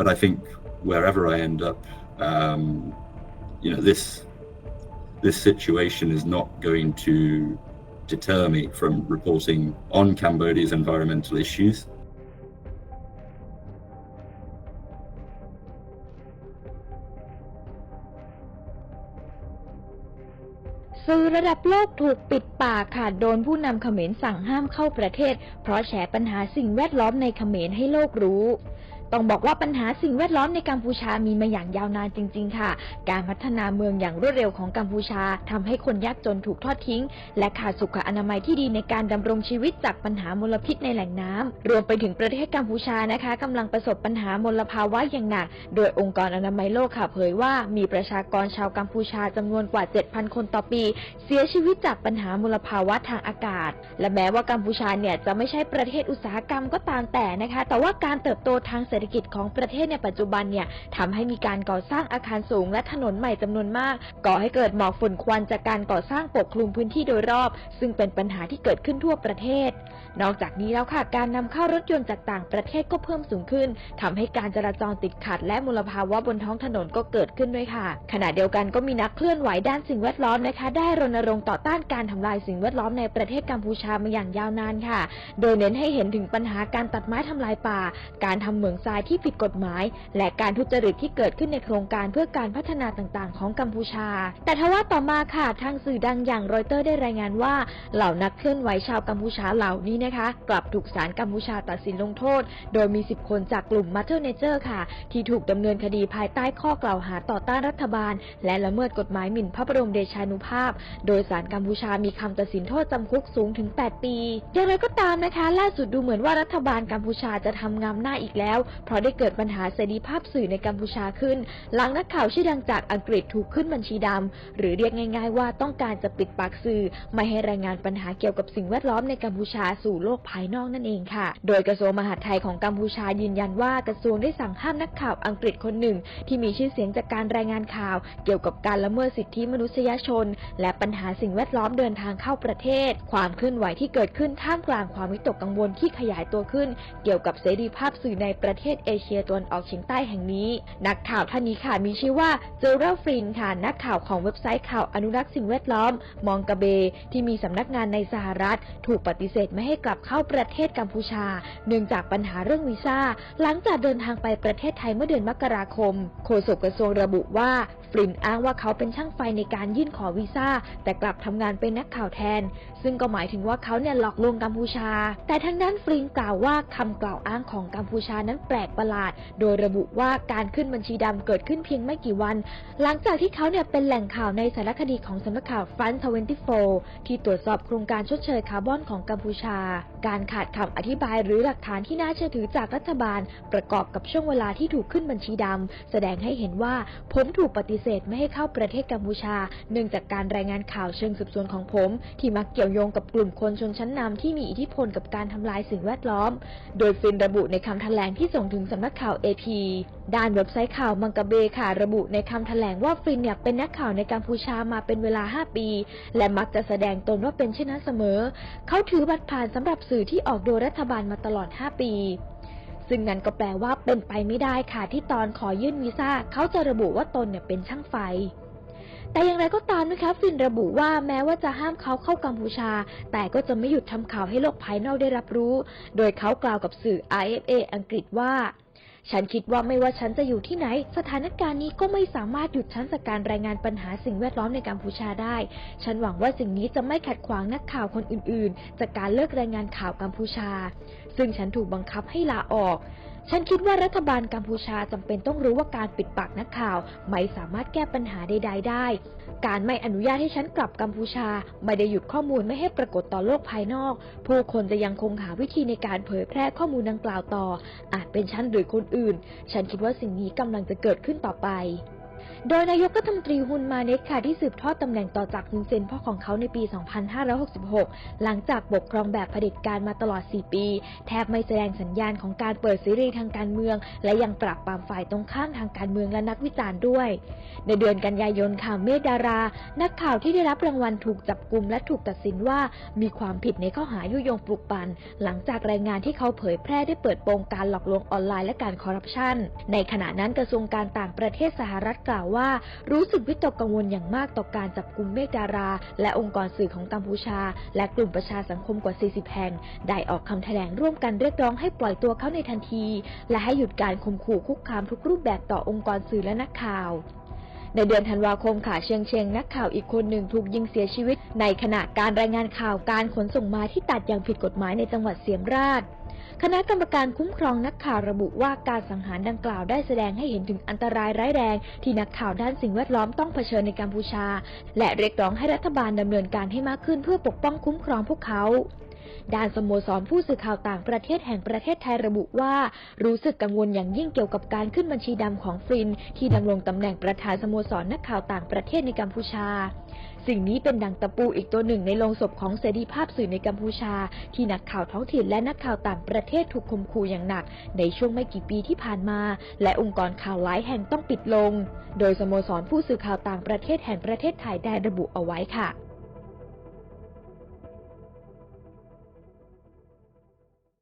but I think wherever I end up, um, you know, this this situation is not going to deter me from reporting on Cambodia's environmental issues. สื่อระดับโลกถูกปิดปากค่ะ โดนผู้นำเขมรสั่งห้ามเข้าประเทศ เพราะแฉปัญหาสิ่งแวดล้อมในเขมรให้โลกรู้ ต้องบอกว่าปัญหาสิ่งแวดล้อมในกัมพูชามีมาอย่างยาวนานจริง ๆ ค่ะ การพัฒนาเมืองอย่างรวดเร็วของกัมพูชาทำให้คนยากจนถูกทอดทิ้ง และขาดสุขอนามัยที่ดีในการดำรงชีวิตจากปัญหามลพิษในแหล่งน้ำรวมไปถึงประเทศกัมพูชานะคะกำลังประสบปัญหามลภาวะอย่างหนัก โดยองค์กรอนามัยโลกค่ะเผยว่ามีประชากรชาวกัมพูชาจำนวนกว่า 7,000 คนต่อปี เสียชีวิตจากปัญหามลภาวะทางอากาศ และแม้ว่ากัมพูชาเนี่ยจะไม่ใช่ประเทศอุตสาหกรรมก็ตามแต่นะคะ แต่ว่าการเติบโตทางเศรษรษฐกิจของประเทศในปัจจุบันเนี่ยทำให้มีการก่อสร้างอาคารสูงและถนนใหม่จำนวนมาก ก่อให้เกิดหมอกฝุ่นควันจากการก่อสร้างปกคลุมพื้นที่โดยรอบ ซึ่งเป็นปัญหาที่เกิดขึ้นทั่วประเทศ นอกจากนี้แล้วค่ะการนำเข้ารถยนต์จากต่างประเทศก็เพิ่มสูงขึ้นทำให้การจราจรติดขัด และมลภาวะบนท้องถนนก็เกิดขึ้นด้วยค่ะ ขณะเดียวกันก็มีนักเคลื่อนไหวด้านสิ่งแวดล้อมนะคะ ได้รณรงค์ต่อต้านการทำลายสิ่งแวดล้อมในประเทศกัมพูชามาอย่างยาวนานค่ะ โดยเน้นให้เห็นถึงปัญหาการตัดไม้ทำลายป่า การทำเหมืองทรายที่ผิดกฎหมาย และการทุจริตที่เกิดขึ้นในโครงการเพื่อการพัฒนาต่างๆ ของกัมพูชา แต่ทว่าต่อมาค่ะทางสื่อดังอย่างรอยเตอร์ได้รายงานว่า เหล่านักเคลื่อนไหวชาวกัมพูชาเหล่านี้นะคะ กลับถูกศาลกัมพูชาตัดสินลงโทษ โดยมี 10 คนจากกลุ่ม m a t e r Nature ค่ะ ที่ถูกดำเนินคดีภายใต้ข้อกล่าวหาต่อต้านรัฐบาล และละเมิดกฎหมายหมิ่นพระบรมเดชานุภาพ โดยศาลกัมพูชามีคำตัดสินโทษจำคุกสูงถึง 8 ปี อย่างไรก็ตามนะคะ ล่าสุดดูเหมือนว่ารัฐบาลกัมพูชาจะทำงามหน้าอีกแล้ว เพราะได้เกิดปัญหาเสรีภาพสื่อในกัมพูชาขึ้น หลังนักข่าวชื่อดังจากอังกฤษถูกขึ้นบัญชีดำหรือเรียกง่าย ๆ ว่าต้องการจะปิดปากสื่อ ไม่ให้รายงานปัญหาเกี่ยวกับสิ่งแวดล้อมในกัมพูชาสูโลกภายนอกนั่นเองค่ะ โดยกระทรวงมหาดไทยของกัมพูชายืนยันว่ากระทรวงได้สั่งห้ามนักข่าวอังกฤษคนหนึ่ง ที่มีชื่อเสียงจากการรายงานข่าว เกี่ยวกับการละเมิดสิทธิมนุษยชน และปัญหาสิ่งแวดล้อมเดินทางเข้าประเทศ ความเคลื่อนไหวที่เกิดขึ้นท่ามกลางความวิตกกังวลที่ขยายตัวขึ้น เกี่ยวกับเสรีภาพสื่อในประเทศเอเชียตะวันออกเฉียงใต้แห่งนี้ นักข่าวท่านนี้ค่ะมีชื่อว่าเจอร์ฟรินค่ะนักข่าวของเว็บไซต์ข่าวอนุรักษ์สิ่งแวดล้อม มองกาเบ ที่มีสำนักงานในสหรัฐ ถูกปฏิเสธไม่ให้กลับเข้าประเทศกัมพูชา เนื่องจากปัญหาเรื่องวีซ่า หลังจากเดินทางไปประเทศไทยเมื่อเดือนมกราคม โฆษกกระทรวงระบุว่าฟรินอ้างว่าเขาเป็นช่างไฟในการยื่นขอวีซ่า แต่กลับทำงานเป็นนักข่าวแทน ซึ่งก็หมายถึงว่าเขาเนี่ยหลอกลวงกัมพูชา แต่ทางด้านฟรินกล่าวว่าคำกล่าวอ้างของกัมพูชานั้นแปลกประหลาด โดยระบุว่าการขึ้นบัญชีดำเกิดขึ้นเพียงไม่กี่วัน หลังจากที่เขาเนี่ยเป็นแหล่งข่าวในสารคดีของสำนักข่าวฟัน24ที่ตรวจสอบโครงการชดเชยคาร์บอนของกัมพูชาการขาดคำอธิบายหรือหลักฐานที่น่าเชื่อถือจากรัฐบาล ประกอบกับช่วงเวลาที่ถูกขึ้นบัญชีดำแสดงให้เห็นว่าผมถูกปฏิเสธไม่ให้เข้าประเทศกัมพูชา เนื่องจากการรายงานข่าวเชิงสืบสวนของผม ที่มักเกี่ยวโยงกับกลุ่มคนชนชั้นนำที่มีอิทธิพลกับการทำลายสิ่งแวดล้อม โดยฟินระบุในคำแถลงที่ส่งถึงสำนักข่าว AP ด้านเว็บไซต์ข่าวมังกาเบค่ะระบุในคำแถลงว่าฟินเนี่ยเป็นนักข่าวในกัมพูชามาเป็นเวลา 5 ปี และมักจะแสดงตนว่าเป็นเช่นนั้นเสมอ เขาถือบัตรผ่านสำหรับสื่อที่ออกโดยรัฐบาลมาตลอด 5 ปี ซึ่งนั่นก็แปลว่าเป็นไปไม่ได้ค่ะที่ตอนขอยื่นวีซ่าเขาจะระบุว่าตนเนี่ยเป็นช่างไฟ แต่อย่างไรก็ตามนะคะฟินระบุว่าแม้ว่าจะห้ามเขาเข้ากัมพูชา แต่ก็จะไม่หยุดทำข่าวให้โลกภายนอกได้รับรู้ โดยเขากล่าวกับสื่อ IFA อังกฤษว่า ฉันคิดว่าไม่ว่าฉันจะอยู่ที่ไหน สถานการณ์นี้ก็ไม่สามารถหยุดฉันจากการรายงานปัญหาสิ่งแวดล้อมในกัมพูชาได้ ฉันหวังว่าสิ่งนี้จะไม่ขัดขวางนักข่าวคนอื่นๆ จากการเลิกรายงานข่าวกัมพูชา ซึ่งฉันถูกบังคับให้ลาออก ฉันคิดว่ารัฐบาลกัมพูชาจำเป็นต้องรู้ว่าการปิดปากนักข่าว ไม่สามารถแก้ปัญหาใด ๆ ได้ การไม่อนุญาตให้ฉันกลับกัมพูชา ไม่ได้หยุดข้อมูลไม่ให้ปรากฏต่อโลกภายนอก ผู้คนจะยังคงหาวิธีในการเผยแพร่ข้อมูลดังกล่าวต่อ อาจเป็นฉันหรือคนอื่น ฉันคิดว่าสิ่งนี้กำลังจะเกิดขึ้นต่อไป โดยนายกรัฐมนตรีฮุนมาเน็ตค่ะที่สืบทอดตำแหน่งต่อจากฮุนเซนพ่อของเขาในปี 2566 หลังจากปกครองแบบเผด็จการมาตลอด 4 ปี แทบไม่แสดงสัญญาณของการเปิดเสรีทางการเมือง และยังปราบปรามฝ่ายตรงข้ามทางการเมืองและนักวิจารณ์ด้วย ในเดือนกันยายนค่ะเมดารา นักข่าวที่ได้รับรางวัลถูกจับกลุ่มและถูกตัดสินว่ามีความผิดในข้อหายุยงปลุกปั่นหลังจากรายงานที่เขาเผยแพร่ได้เปิดโปงการหลอกลวงออนไลน์และการคอร์รัปชันในขณะนั้นกระทรวงการต่างประเทศสหรัฐกล่าวว่า รู้สึกวิตกกังวลอย่างมากต่อการจับกลุ่มเมฆดารา และองค์กรสื่อของกัมพูชา และกลุ่มประชาสังคมกว่า 40 แห่ง ได้ออกคำแถลงร่วมกันเรียกร้องให้ปล่อยตัวเขาในทันที และให้หยุดการข่มขู่คุกคามทุกรูปแบบต่อองค์กรสื่อและนักข่าว ในเดือนธันวาคมค่ะเชียงเชียงนักข่าวอีกคนหนึ่งถูกยิงเสียชีวิต ในขณะการรายงานข่าวการขนส่งม้าที่ตัดอย่างผิดกฎหมายในจังหวัดเสียมราชคณะกรรมการคุ้มครองนักข่าวระบุว่าการสังหารดังกล่าวได้แสดงให้เห็นถึงอันตรายร้ายแรง ที่นักข่าวด้านสิ่งแวดล้อมต้องเผชิญในกัมพูชา และเรียกร้องให้รัฐบาลดำเนินการให้มากขึ้นเพื่อปกป้องคุ้มครองพวกเขา ด้านสโมสรผู้สื่อข่าวต่างประเทศแห่งประเทศไทยระบุว่า รู้สึกกังวลอย่างยิ่งเกี่ยวกับการขึ้นบัญชีดำของฟริน ที่ดำรงตำแหน่งประธานสโมสรนักข่าวต่างประเทศในกัมพูชา สิ่งนี้เป็นดังตะปูอีกตัวหนึ่งในโลงศพของเสรีภาพสื่อในกัมพูชา ที่นักข่าวท้องถิ่นและนักข่าวต่างประเทศถูกข่มขู่อย่างหนัก ในช่วงไม่กี่ปีที่ผ่านมา และองค์กรข่าวหลายแห่งต้องปิดลง โดยสโมสรผู้สื่อข่าวต่างประเทศแห่งประเทศไทยได้ระบุเอาไว้ค่ะ